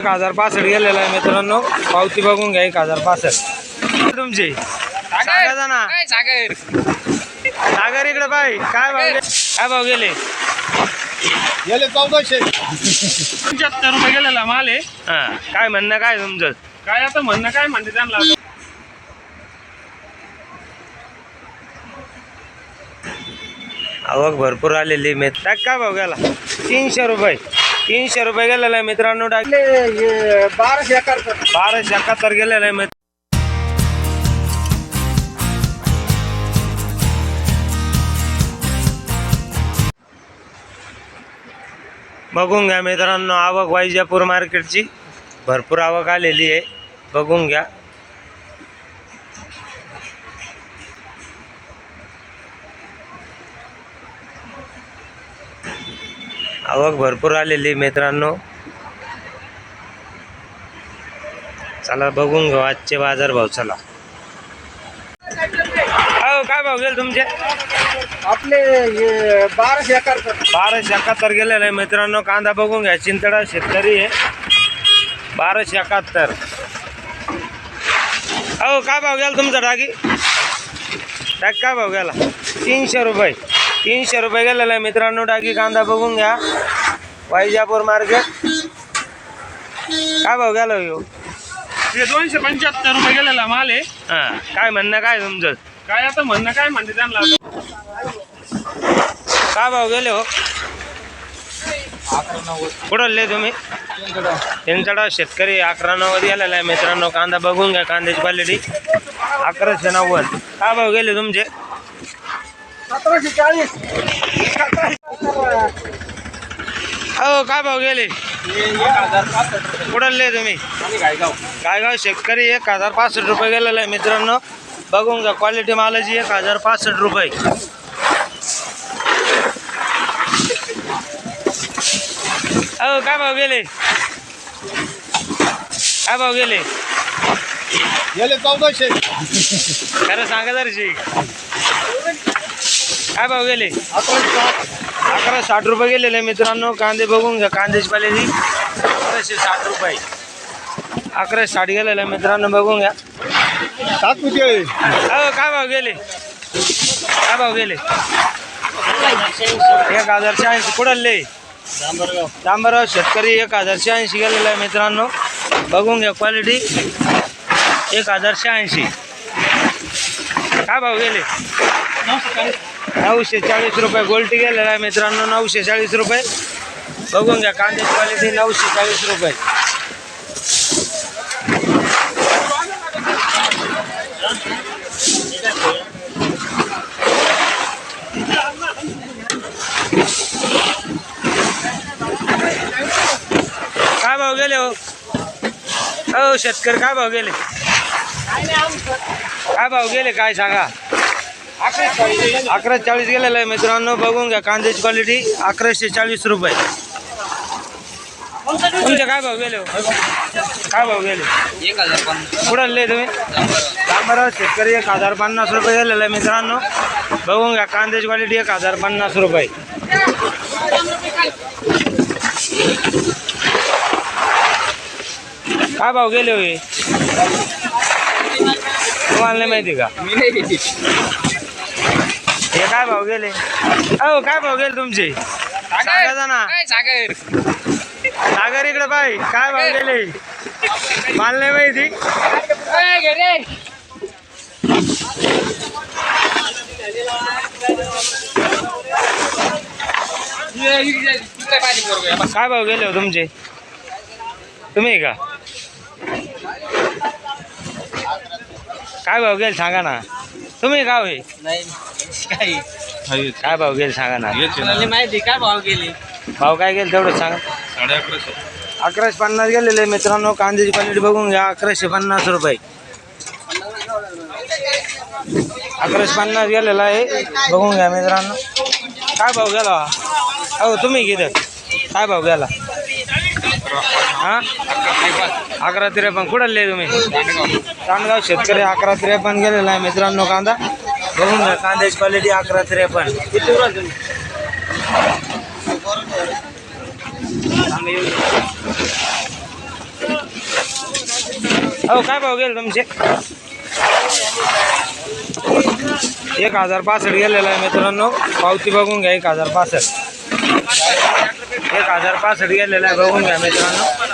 एक हजार पासष्ट गेलेला आहे मित्रांनो. पावती बघून घ्या एक हजार पासष्ट. तुमची? सांगा ना सागर सागर इकडे बाई काय भाव गे- काय भाव गेले? गेले चौदाशे. पंच्याहत्तर रुपये गेलेला माल आहे. हा. काय म्हणणं काय तुमचं? काय आता म्हणणं काय म्हणते त्यांना? आता? आवक भरपूर आलेली टाक काय भाव गेला? तीनशे रुपये. तीनशे रुपये गेलेला आहे मित्रांनो. टाकले बाराशे एकर बाराशे एकाहत्तर गेलेला आहे मित्र बघून घ्या मित्रांनो आवक वैजापूर मार्केटची. भरपूर आवक आलेली आहे. बघून घ्या. आवक भरपूर आलेली मित्रांनो. चला बघून घेऊ आजचे बाजार भाव चला. अहो काय भाव गेले तुमचे? आपले हे बाराशे एकर बाराशे एकाहत्तर गेलेलं आहे मित्रांनो. कांदा बघून घ्या चिंतडा शेतकरी आहे. बाराशे एकाहत्तर. अहो काय भाव गेला तुमचा डागी? डाग काय भाव गेला? तीनशे रुपये. तीनशे रुपये गेलेला आहे मित्रांनो. डागी कांदा बघून घ्या. वैजापूर मार्केट. काय भाव गेला हो? हे दोनशे पंच्याहत्तर रुपये गेलेला माल आहे. हां. काय म्हणणं काय तुमचं काय आता म्हणणं काय म्हणते त्यांना? काय भाव गेले हो? कुठले तुम्ही? त्यांच्याकडं शेतकरी अकरा नव्वद गेलेला आहे मित्रांनो. कांदा बघून घ्या कांद्याची क्वालिटी. अकराशे नव्वद. काय भाव गेले तुमचे? सतराशे चाळीस. हो काय भाव गेले? कुठले तुम्ही? गायगाव शेतकरी एक हजार पासष्ट रुपये गेलेला आहे मित्रांनो. बघून घ्या क्वालिटी मालाची एक हजार पासष्ट रुपये. अहो काय भाव गेले? काय भाव गेले? गेले चौदाशे. खरं सांगा जरशी. काय भाव गेले? अकरा साठ रुपये गेलेले मित्रांनो. कांदे बघून घ्या. कांद्याची क्वालिटी अकराशे साठ रुपये. अकराशे साठ गेलेले मित्रांनो बघून घ्या. सात रुपये अहो काय भाव गेले? काय भाव गेले? एक हजार शहाऐंशी. कुठले डांबरगाव. शेतकरी एक हजार शहाऐंशी गेलेला आहे मित्रांनो. बघून घ्या क्वालिटी. एक हजार शहाऐंशी. काय भाव गेले? नऊशे चाळीस रुपये गोल्टी गेलेला आहे मित्रांनो नऊशे चाळीस रुपये. बघून घ्या कांद्याची क्वालिटी नऊशे चाळीस रुपये. काय भाव गेले हो? हो शेतकरी काय भाव गेले? काय भाव गेले काय सांगा? अकरा चाळीस गेलेला आहे मित्रांनो. बघून घ्या कांद्याची क्वालिटी अकराशे चाळीस रुपये. तुमचे काय भाव गेले हो? काय भाव गेले? एक हजार पन्नास कुठले तुम्ही? बरं शेतकरी एक हजार पन्नास रुपये गेलेला आहे मित्रांनो. बघून घ्या कांद्याची क्वालिटी एक हजार पन्नास रुपये. काय भाव गेले होय तुम्हाला नाही माहिती का? मी नाही हे काय भाव गेले? अहो काय भाव गेले तुमचे? सांगा ना काय सागर. सागर इकडे बाई काय भाव गेले? मला नाही माहिती. काय भाव गेले हो तुमचे? तुम्ही का? काय भाव गेले सांगा ना. तुम्ही का होय नाही काही. काय भाव गेले सांगा ना. कोणाला माहिती काय भाव गेले? भाव काय गेले तेवढं सांगा. साडे अकराशे. अकराशे पन्नास गेलेले मित्रांनो. कांद्याची क्वालिटी बघून घ्या अकराशे पन्नास रुपये. अकराशे पन्नास गेलेला आहे. बघून घ्या मित्रांनो. काय भाव गेला? हो तुम्ही किती? काय भाव गेला? हां? अकरा त्रेपन्न. कुठले तुम्ही? चांदगाव शेतकरी अकरा त्रेपन्न गेलेला आहे मित्रांनो कांदा. बघून घ्या कांद्याची क्वालिटी अकरा त्रेपन्न. किती उराल तुम्ही? हो काय भाव गेले तुमचे? एक हजार पासष्ट गेलेला आहे मित्रांनो. पावती बघून घ्या एक हजार पासष्ट. एक हजार पासष्ट गेलेला आहे बघून घ्या मित्रांनो.